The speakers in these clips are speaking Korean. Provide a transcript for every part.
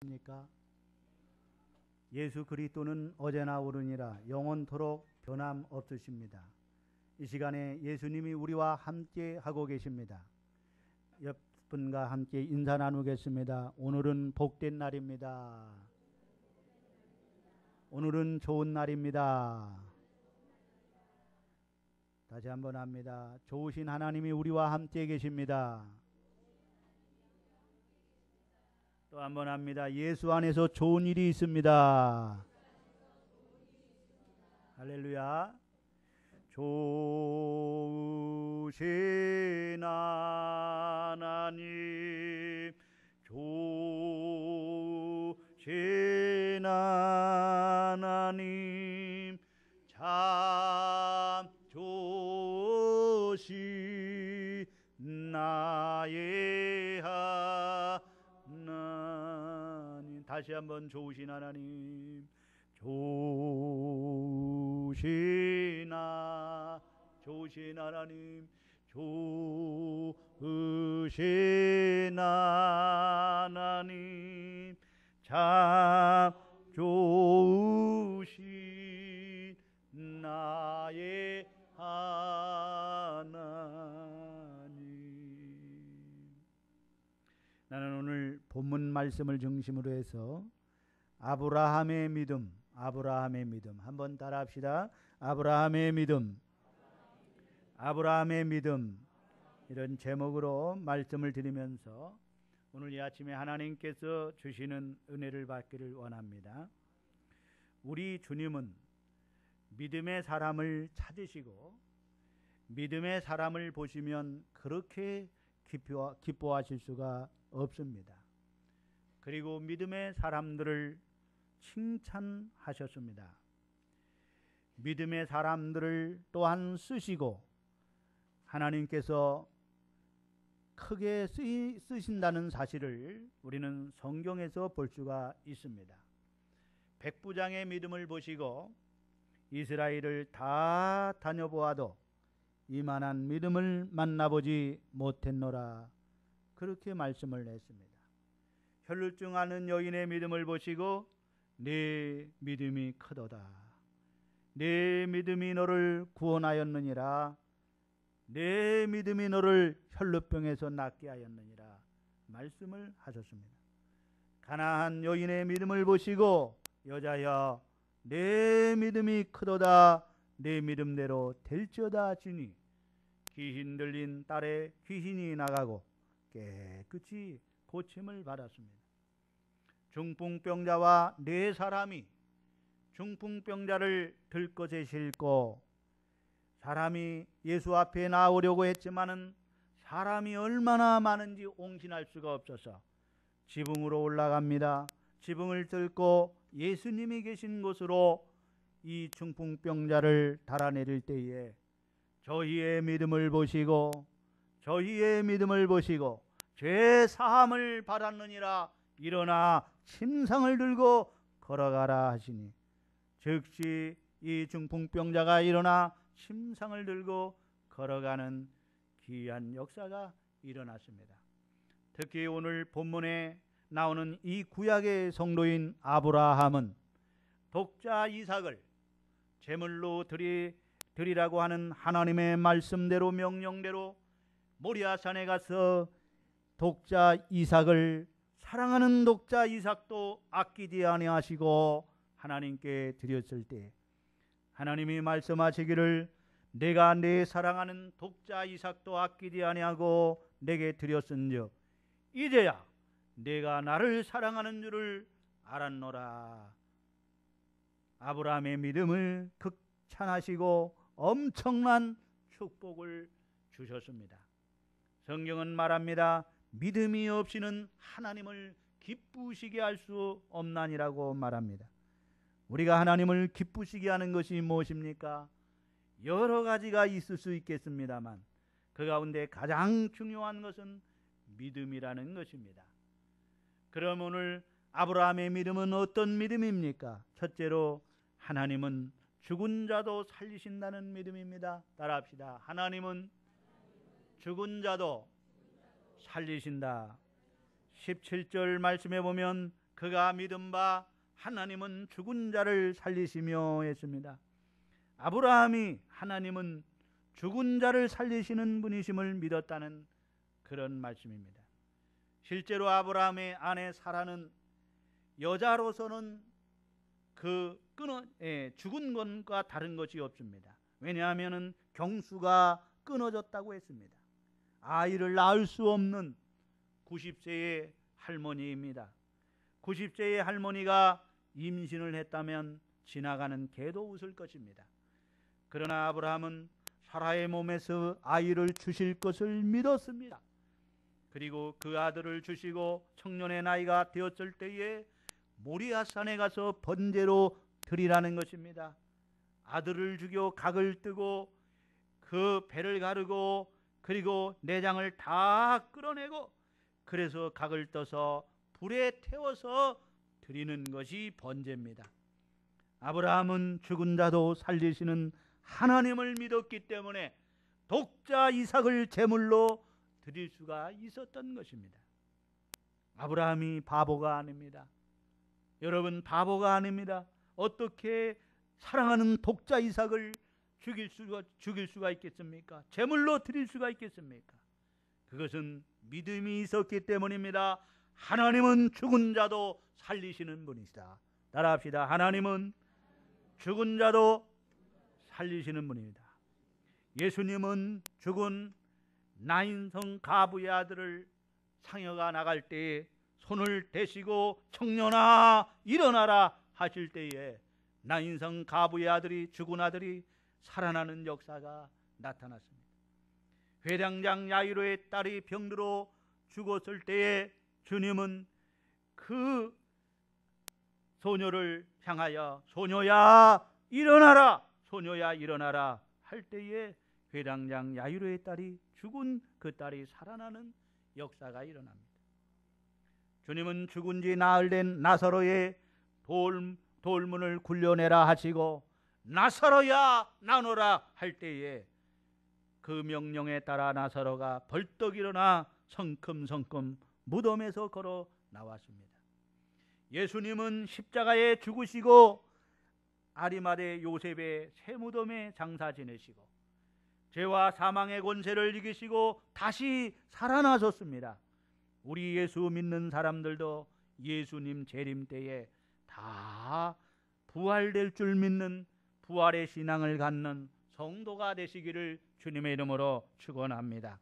믿습니까? 예수 그리스도는 어제나 오르니라 영원토록 변함 없으십니다. 이 시간에 예수님이 우리와 함께 하고 계십니다. 옆 분과 함께 인사 나누겠습니다. 오늘은 복된 날입니다. 오늘은 좋은 날입니다. 다시 한번 합니다. 좋으신 하나님이 우리와 함께 계십니다. 또 한 번 합니다. 예수 안에서 좋은 일이 있습니다. 할렐루야. 좋으신 하나 다시 한번 좋으신 하나님, 좋으신 하 좋으신 하나님. 좋으신 하나님. 참 좋으신 본문 말씀을 중심으로 해서 아브라함의 믿음 아브라함의 믿음 한번 따라합시다. 아브라함의 믿음. 아브라함의 믿음. 이런 제목으로 말씀을 드리면서 오늘 이 아침에 하나님께서 주시는 은혜를 받기를 원합니다. 우리 주님은 믿음의 사람을 찾으시고 믿음의 사람을 보시면 그렇게 기뻐하실 수가 없습니다. 그리고 믿음의 사람들을 칭찬하셨습니다. 믿음의 사람들을 또한 쓰시고 하나님께서 크게 쓰신다는 사실을 우리는 성경에서 볼 수가 있습니다. 백부장의 믿음을 보시고 이스라엘을 다 다녀보아도 이만한 믿음을 만나보지 못했노라 그렇게 말씀을 했습니다. 혈루증 하는 여인의 믿음을 보시고 네 믿음이 크도다. 네 믿음이 너를 구원하였느니라. 내 믿음이 너를 혈루병에서 낫게 하였느니라. 말씀을 하셨습니다. 가나한 여인의 믿음을 보시고 여자여 내 믿음이 크도다. 내 믿음대로 될지어다 하시니 귀신 들린 딸의 귀신이 나가고 깨끗이 고침을 받았습니다. 중풍병자와 네 사람이 중풍병자를 들것에 싣고 사람이 예수 앞에 나오려고 했지만은 사람이 얼마나 많은지 옹신할 수가 없어서 지붕으로 올라갑니다. 지붕을 들고 예수님이 계신 곳으로 이 중풍병자를 달아내릴 때에 저희의 믿음을 보시고 저희의 믿음을 보시고 죄 사함을 받았느니라 일어나 침상을 들고 걸어가라 하시니 즉시 이 중풍병자가 일어나 침상을 들고 걸어가는 귀한 역사가 일어났습니다. 특히 오늘 본문에 나오는 이 구약의 성도인 아브라함은 독자 이삭을 제물로 드리, 드리라고 하는 하나님의 말씀대로 명령대로 모리아산에 가서 독자 이삭을 사랑하는 독자 이삭도 아끼지 아니하시고 하나님께 드렸을 때 하나님이 말씀하시기를 내가 내 사랑하는 독자 이삭도 아끼지 아니하고 내게 드렸은즉 이제야 내가 나를 사랑하는 줄을 알았노라. 아브라함의 믿음을 극찬하시고 엄청난 축복을 주셨습니다. 성경은 말합니다. 믿음이 없이는 하나님을 기쁘시게 할 수 없나니라고 말합니다. 우리가 하나님을 기쁘시게 하는 것이 무엇입니까? 여러 가지가 있을 수 있겠습니다만 그 가운데 가장 중요한 것은 믿음이라는 것입니다. 그럼 오늘 아브라함의 믿음은 어떤 믿음입니까? 첫째로 하나님은 죽은 자도 살리신다는 믿음입니다. 따라합시다. 하나님은 죽은 자도 살리신다. 17절 말씀해 보면 그가 믿은 바 하나님은 죽은 자를 살리시며 했습니다. 아브라함이 하나님은 죽은 자를 살리시는 분이심을 믿었다는 그런 말씀입니다. 실제로 아브라함의 아내 사라는 여자로서는 그 끊어 예, 죽은 것과 다른 것이 없습니다. 왜냐하면은 경수가 끊어졌다고 했습니다. 아이를 낳을 수 없는 90세의 할머니입니다. 90세의 할머니가 임신을 했다면 지나가는 개도 웃을 것입니다. 그러나 아브라함은 사라의 몸에서 아이를 주실 것을 믿었습니다. 그리고 그 아들을 주시고 청년의 나이가 되었을 때에 모리아산에 가서 번제로 드리라는 것입니다. 아들을 죽여 각을 뜨고 그 배를 가르고 그리고 내장을 다 끌어내고 그래서 각을 떠서 불에 태워서 드리는 것이 번제입니다. 아브라함은 죽은 자도 살리시는 하나님을 믿었기 때문에 독자 이삭을 제물로 드릴 수가 있었던 것입니다. 아브라함이 바보가 아닙니다. 여러분 바보가 아닙니다. 어떻게 사랑하는 독자 이삭을 죽일 수가 죽일 수가 있겠습니까? 제물로 드릴 수가 있겠습니까? 그것은 믿음이 있었기 때문입니다. 하나님은 죽은 자도 살리시는 분이시다. 따라합시다. 하나님은 죽은 자도 살리시는 분입니다. 예수님은 죽은 나인성 가부의 아들을 상여가 나갈 때에 손을 대시고 청년아 일어나라 하실 때에 나인성 가부의 아들이 죽은 아들이 살아나는 역사가 나타났습니다. 회장장 야이로의 딸이 병들어 죽었을 때에 주님은 그 소녀를 향하여 소녀야 일어나라 소녀야 일어나라 할 때에 회장장 야이로의 딸이 죽은 그 딸이 살아나는 역사가 일어납니다. 주님은 죽은 지 나흘 된 나사로의 돌, 돌문을 굴려내라 하시고 나사로야 나노라 할 때에 그 명령에 따라 나사로가 벌떡 일어나 성큼성큼 무덤에서 걸어 나왔습니다. 예수님은 십자가에 죽으시고 아리마대 요셉의 새 무덤에 장사 지내시고 죄와 사망의 권세를 이기시고 다시 살아나셨습니다. 우리 예수 믿는 사람들도 예수님 재림 때에 다 부활될 줄 믿는 부활의 신앙을 갖는 성도가 되시기를 주님의 이름으로 축원합니다.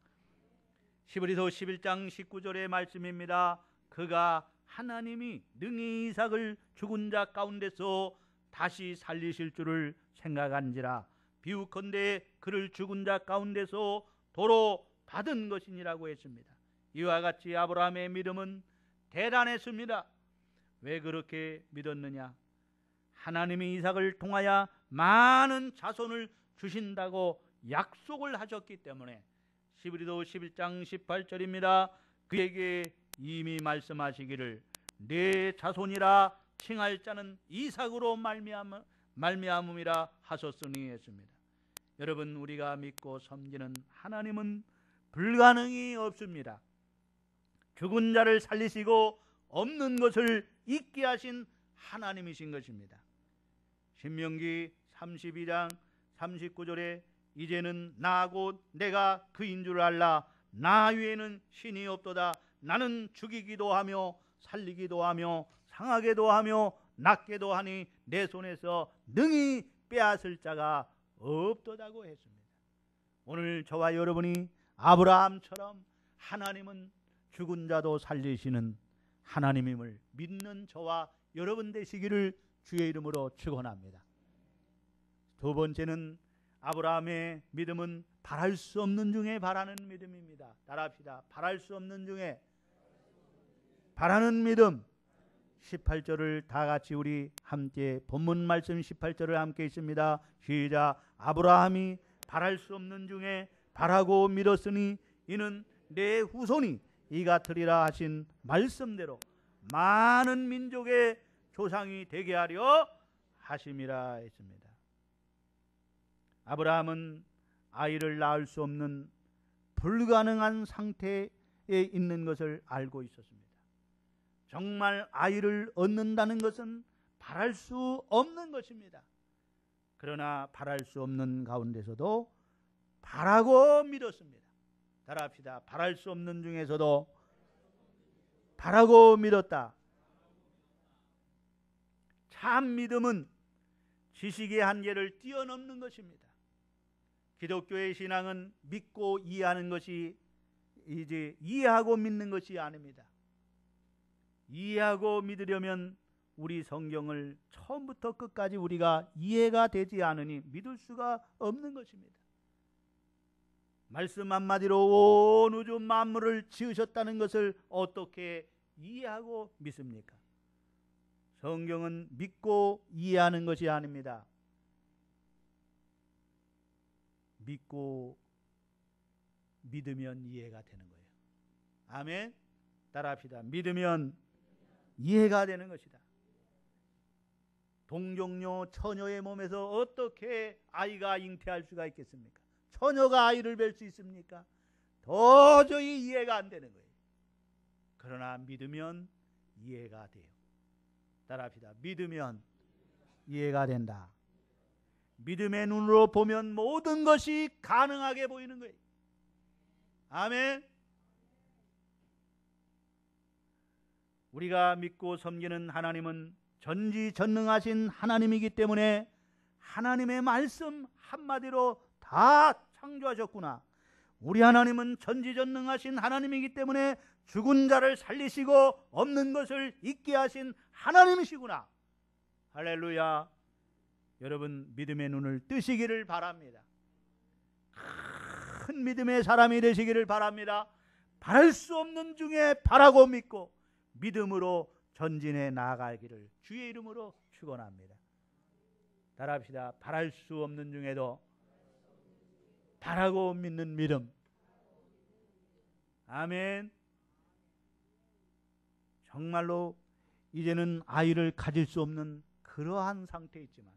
시브리서 11장 19절의 말씀입니다. 그가 하나님이 능히 이삭을 죽은 자 가운데서 다시 살리실 줄을 생각한지라 비우컨대 그를 죽은 자 가운데서 도로 받은 것이니라고 했습니다. 이와 같이 아브라함의 믿음은 대단했습니다. 왜 그렇게 믿었느냐? 하나님이 이삭을 통하여 많은 자손을 주신다고 약속을 하셨기 때문에 시브리도 11장 18절입니다. 그에게 이미 말씀하시기를 내 자손이라 칭할 자는 이삭으로 말미암 말미암음이라 하셨으니 했습니다. 여러분 우리가 믿고 섬기는 하나님은 불가능이 없습니다. 죽은 자를 살리시고 없는 것을 있게 하신 하나님이신 것입니다. 신명기 32장 39절에 이제는 나곧 내가 그인 줄 알라 나 외에는 신이 없도다 나는 죽이기도 하며 살리기도 하며 상하게도 하며 낫게도 하니 내 손에서 능히 빼앗을 자가 없도다고 했습니다. 오늘 저와 여러분이 아브라함처럼 하나님은 죽은 자도 살리시는 하나님임을 믿는 저와 여러분 되시기를 주의 이름으로 축원합니다. 두 번째는 아브라함의 믿음은 바랄 수 없는 중에 바라는 믿음입니다. 따라합시다. 바랄 수 없는 중에 바라는 믿음. 18절을 다 같이 우리 함께 본문 말씀 18절을 함께 있습니다. 시작. 아브라함이 바랄 수 없는 중에 바라고 믿었으니 이는 내 후손이 이가 되리라 하신 말씀대로 많은 민족의 조상이 되게 하려 하심이라 했습니다. 아브라함은 아이를 낳을 수 없는 불가능한 상태에 있는 것을 알고 있었습니다. 정말 아이를 얻는다는 것은 바랄 수 없는 것입니다. 그러나 바랄 수 없는 가운데서도 바라고 믿었습니다. 따라합시다. 바랄 수 없는 중에서도 바라고 믿었다. 참 믿음은 지식의 한계를 뛰어넘는 것입니다. 기독교의 신앙은 믿고 이해하는 것이 이제 이해하고 믿는 것이 아닙니다. 이해하고 믿으려면 우리 성경을 처음부터 끝까지 우리가 이해가 되지 않으니 믿을 수가 없는 것입니다. 말씀 한마디로 온 우주 만물을 지으셨다는 것을 어떻게 이해하고 믿습니까? 성경은 믿고 이해하는 것이 아닙니다. 믿고 믿으면 이해가 되는 거예요. 아멘. 따라합시다. 믿으면 이해가 되는 것이다. 동정녀 처녀의 몸에서 어떻게 아이가 잉태할 수가 있겠습니까? 처녀가 아이를 뵐 수 있습니까? 도저히 이해가 안 되는 거예요. 그러나 믿으면 이해가 돼요. 따라합시다. 믿으면 이해가 된다. 믿음의 눈으로 보면 모든 것이 가능하게 보이는 거예요. 아멘. 우리가 믿고 섬기는 하나님은 전지전능하신 하나님이기 때문에 하나님의 말씀 한마디로 다 창조하셨구나. 우리 하나님은 전지전능하신 하나님이기 때문에 죽은 자를 살리시고 없는 것을 있게 하신 하나님이시구나. 할렐루야. 여러분 믿음의 눈을 뜨시기를 바랍니다. 큰 믿음의 사람이 되시기를 바랍니다. 바랄 수 없는 중에 바라고 믿고 믿음으로 전진해 나아가기를 주의 이름으로 축원합니다. 따라합시다. 바랄 수 없는 중에도 바라고 믿는 믿음. 아멘. 정말로 이제는 아이를 가질 수 없는 그러한 상태에 있지만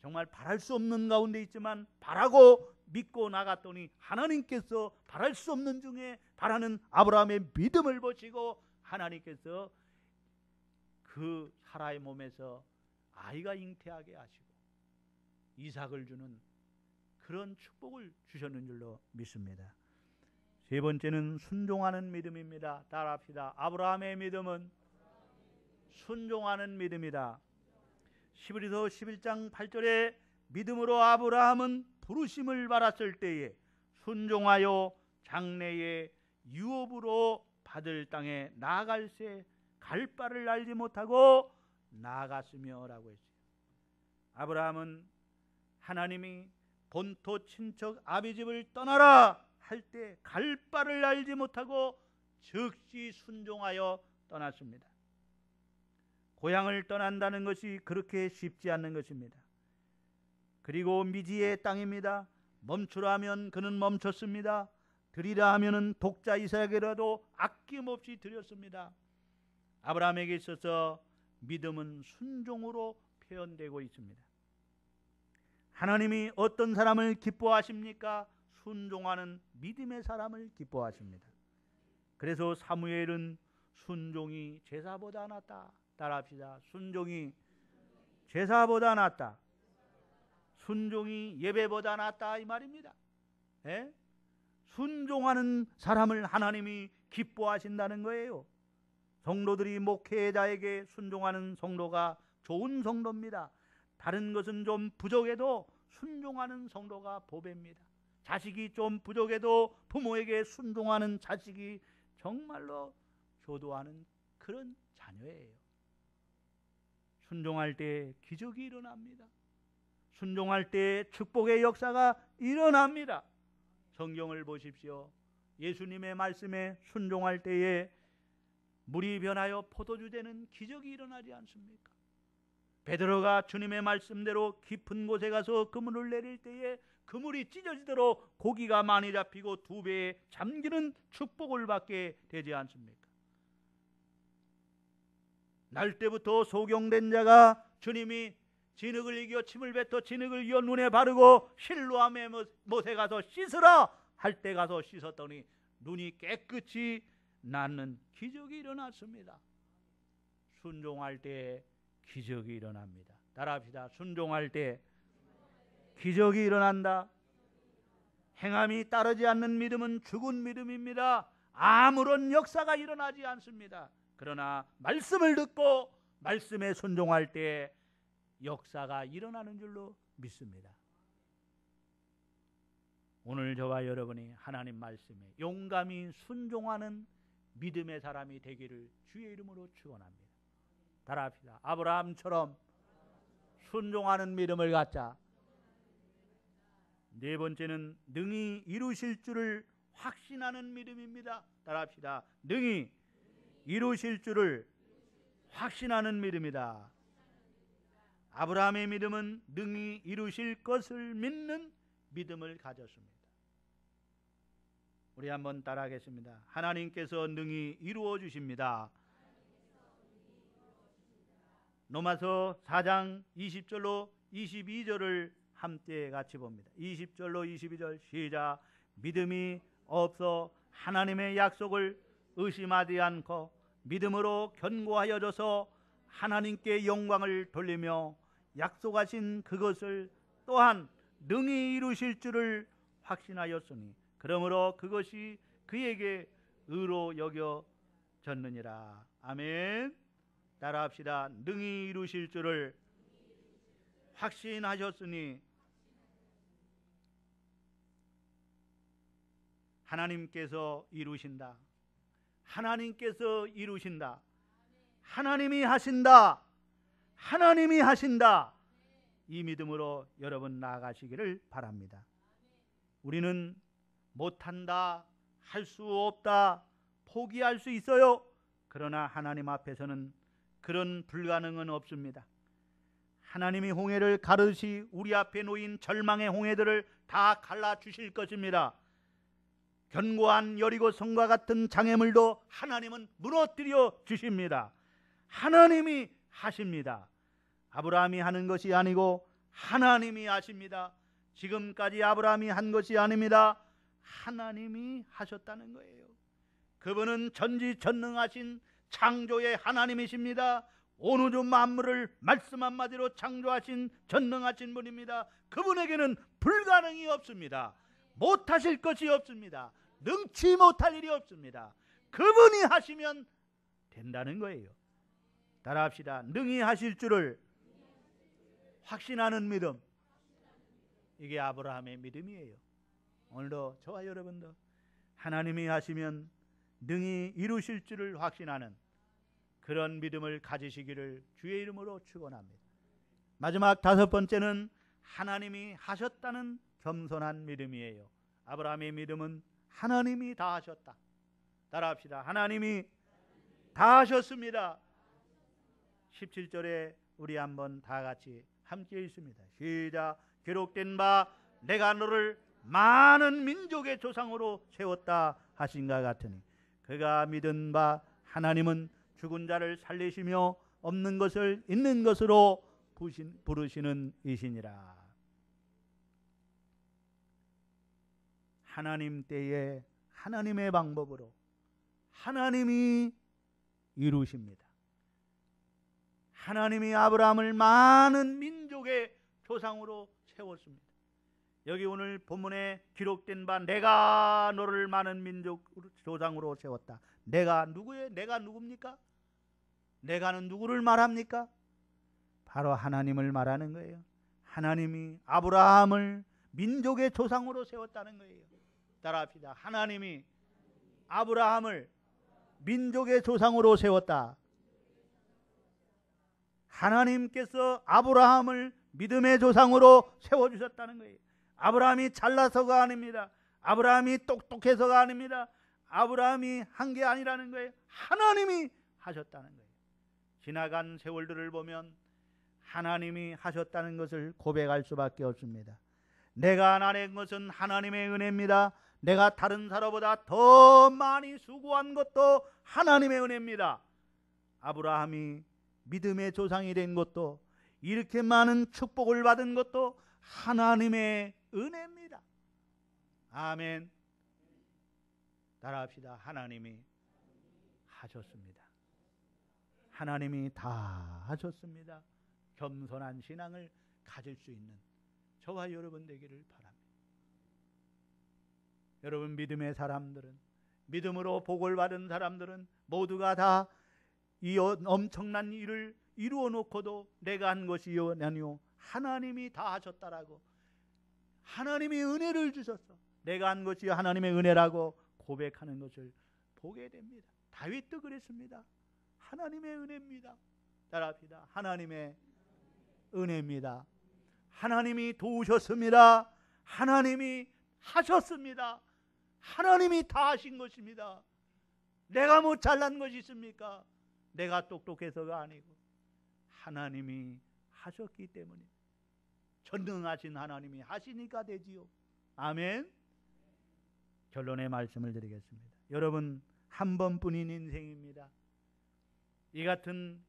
정말 바랄 수 없는 가운데 있지만 바라고 믿고 나갔더니 하나님께서 바랄 수 없는 중에 바라는 아브라함의 믿음을 보시고 하나님께서 그 사라의 몸에서 아이가 잉태하게 하시고 이삭을 주는 그런 축복을 주셨는 줄로 믿습니다. 세 번째는 순종하는 믿음입니다. 따라합시다. 아브라함의 믿음은 순종하는 믿음이다. 시브리서 11장 8절에 믿음으로 아브라함은 부르심을 받았을 때에 순종하여 장래의 유업으로 받을 땅에 나아갈새 갈 바를 알지 못하고 나아갔으며라고 했어요. 아브라함은 하나님이 본토 친척 아비 집을 떠나라 할 때 갈 바를 알지 못하고 즉시 순종하여 떠났습니다. 고향을 떠난다는 것이 그렇게 쉽지 않는 것입니다. 그리고 미지의 땅입니다. 멈추라 하면 그는 멈췄습니다. 드리라 하면은 독자 이삭이라도 아낌없이 드렸습니다. 아브라함에게 있어서 믿음은 순종으로 표현되고 있습니다. 하나님이 어떤 사람을 기뻐하십니까? 순종하는 믿음의 사람을 기뻐하십니다. 그래서 사무엘은 순종이 제사보다 낫다. 따라합시다. 순종이 제사보다 낫다. 순종이 예배보다 낫다 이 말입니다. 예? 순종하는 사람을 하나님이 기뻐하신다는 거예요. 성도들이 목회자에게 순종하는 성도가 좋은 성도입니다. 다른 것은 좀 부족해도 순종하는 성도가 보배입니다. 자식이 좀 부족해도 부모에게 순종하는 자식이 정말로 효도하는 그런 자녀예요. 순종할 때 기적이 일어납니다. 순종할 때 축복의 역사가 일어납니다. 성경을 보십시오. 예수님의 말씀에 순종할 때에 물이 변하여 포도주 되는 기적이 일어나지 않습니까? 베드로가 주님의 말씀대로 깊은 곳에 가서 그물을 내릴 때에 그물이 찢어지도록 고기가 많이 잡히고 두 배에 잠기는 축복을 받게 되지 않습니까? 날 때부터 소경된 자가 주님이 진흙을 이겨 침을 뱉어 진흙을 이어 눈에 바르고 실로함에 못에 가서 씻으라 할 때 가서 씻었더니 눈이 깨끗이 낫는 기적이 일어났습니다. 순종할 때 기적이 일어납니다. 따라합시다. 순종할 때 기적이 일어난다. 행함이 따르지 않는 믿음은 죽은 믿음입니다. 아무런 역사가 일어나지 않습니다. 그러나 말씀을 듣고 말씀에 순종할 때 역사가 일어나는 줄로 믿습니다. 오늘 저와 여러분이 하나님 말씀에 용감히 순종하는 믿음의 사람이 되기를 주의 이름으로 축원합니다. 따라합시다. 아브라함처럼 순종하는 믿음을 갖자. 네 번째는 능히 이루실 줄을 확신하는 믿음입니다. 따라합시다. 능히 이루실 줄을 확신하는 믿음이다. 아브라함의 믿음은 능히 이루실 것을 믿는 믿음을 가졌습니다. 우리 한번 따라하겠습니다. 하나님께서 능히 이루어 주십니다. 로마서 4장 20절로 22절을 함께 같이 봅니다. 20절로 22절 시작 믿음이 없어 하나님의 약속을 의심하지 않고 믿음으로 견고하여져서 하나님께 영광을 돌리며 약속하신 그것을 또한 능히 이루실 줄을 확신하였으니 그러므로 그것이 그에게 의로 여겨졌느니라. 아멘. 따라 합시다. 능히 이루실 줄을 확신하셨으니 하나님께서 이루신다. 하나님께서 이루신다. 하나님이 하신다. 하나님이 하신다. 이 믿음으로 여러분 나아가시기를 바랍니다. 우리는 못한다, 할 수 없다, 포기할 수 있어요. 그러나 하나님 앞에서는 그런 불가능은 없습니다. 하나님이 홍해를 가르시 우리 앞에 놓인 절망의 홍해들을 다 갈라 주실 것입니다. 견고한 여리고 성과 같은 장애물도 하나님은 무너뜨려 주십니다. 하나님이 하십니다. 아브라함이 하는 것이 아니고 하나님이 하십니다. 지금까지 아브라함이 한 것이 아닙니다. 하나님이 하셨다는 거예요. 그분은 전지전능하신 창조의 하나님이십니다. 오누주 만물을 말씀 한마디로 창조하신 전능하신 분입니다. 그분에게는 불가능이 없습니다. 못하실 것이 없습니다. 능치 못할 일이 없습니다. 그분이 하시면 된다는 거예요. 따라합시다. 능히 하실 줄을 확신하는 믿음. 이게 아브라함의 믿음이에요. 오늘도 저와 여러분도 하나님이 하시면 능히 이루실 줄을 확신하는 그런 믿음을 가지시기를 주의 이름으로 축원합니다. 마지막 다섯 번째는 하나님이 하셨다는 겸손한 믿음이에요. 아브라함의 믿음은 하나님이 다 하셨다. 따라합시다. 하나님이 다 하셨습니다. 17절에 우리 한번 다 같이 함께 있습니다. 시작. 기록된 바 내가 너를 많은 민족의 조상으로 세웠다 하신가 같으니 그가 믿은 바 하나님은 죽은 자를 살리시며 없는 것을 있는 것으로 부르시는 이시니라. 하나님 때에 하나님의 방법으로 하나님이 이루십니다. 하나님이 아브라함을 많은 민족의 조상으로 세웠습니다. 여기 오늘 본문에 기록된 바 내가 너를 많은 민족 조상으로 세웠다. 내가 누구의 내가 누굽니까? 내가는 누구를 말합니까? 바로 하나님을 말하는 거예요. 하나님이 아브라함을 민족의 조상으로 세웠다는 거예요. 따라합시다. 하나님이 아브라함을 민족의 조상으로 세웠다. 하나님께서 아브라함을 믿음의 조상으로 세워주셨다는 거예요. 아브라함이 잘나서가 아닙니다. 아브라함이 똑똑해서가 아닙니다. 아브라함이 한 게 아니라는 거예요. 하나님이 하셨다는 거예요. 지나간 세월들을 보면 하나님이 하셨다는 것을 고백할 수밖에 없습니다. 내가 나낸 것은 하나님의 은혜입니다. 내가 다른 사람보다 더 많이 수고한 것도 하나님의 은혜입니다. 아브라함이 믿음의 조상이 된 것도 이렇게 많은 축복을 받은 것도 하나님의 은혜입니다. 아멘. 따라합시다. 하나님이 하셨습니다. 하나님이 다 하셨습니다. 겸손한 신앙을 가질 수 있는 저와 여러분 되기를 바랍니다. 여러분 믿음의 사람들은 믿음으로 복을 받은 사람들은 모두가 다 이 엄청난 일을 이루어 놓고도 내가 한 것이 아니요 하나님이 다 하셨다라고 하나님이 은혜를 주셨어. 내가 한 것이 하나님의 은혜라고 고백하는 것을 보게 됩니다. 다윗도 그랬습니다. 하나님의 은혜입니다. 따라합시다. 하나님의 은혜입니다. 하나님이 도우셨습니다. 하나님이 하셨습니다. 하나님이 다 하신 것입니다. 내가 뭐 잘난 것이 있습니까? 내가 똑똑해서가 아니고 하나님이 하셨기 때문에 전능하신 하나님이 하시니까 되지요. 아멘. 결론의 말씀을 드리겠습니다. 여러분 한 번뿐인 인생입니다. 이 같은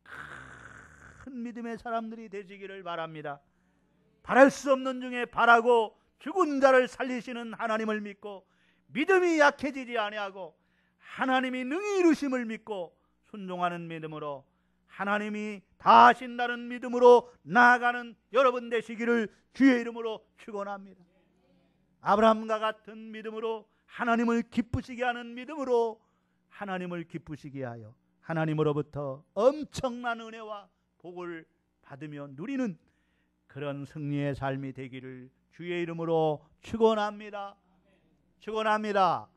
큰 믿음의 사람들이 되시기를 바랍니다. 바랄 수 없는 중에 바라고 죽은 자를 살리시는 하나님을 믿고 믿음이 약해지지 아니하고 하나님이 능히 이루심을 믿고 순종하는 믿음으로 하나님이 다 하신다는 믿음으로 나아가는 여러분 되시기를 주의 이름으로 축원합니다. 아브라함과 같은 믿음으로 하나님을 기쁘시게 하는 믿음으로 하나님을 기쁘시게 하여 하나님으로부터 엄청난 은혜와 복을 받으며 누리는 그런 승리의 삶이 되기를 주의 이름으로 축원합니다. 축원합니다.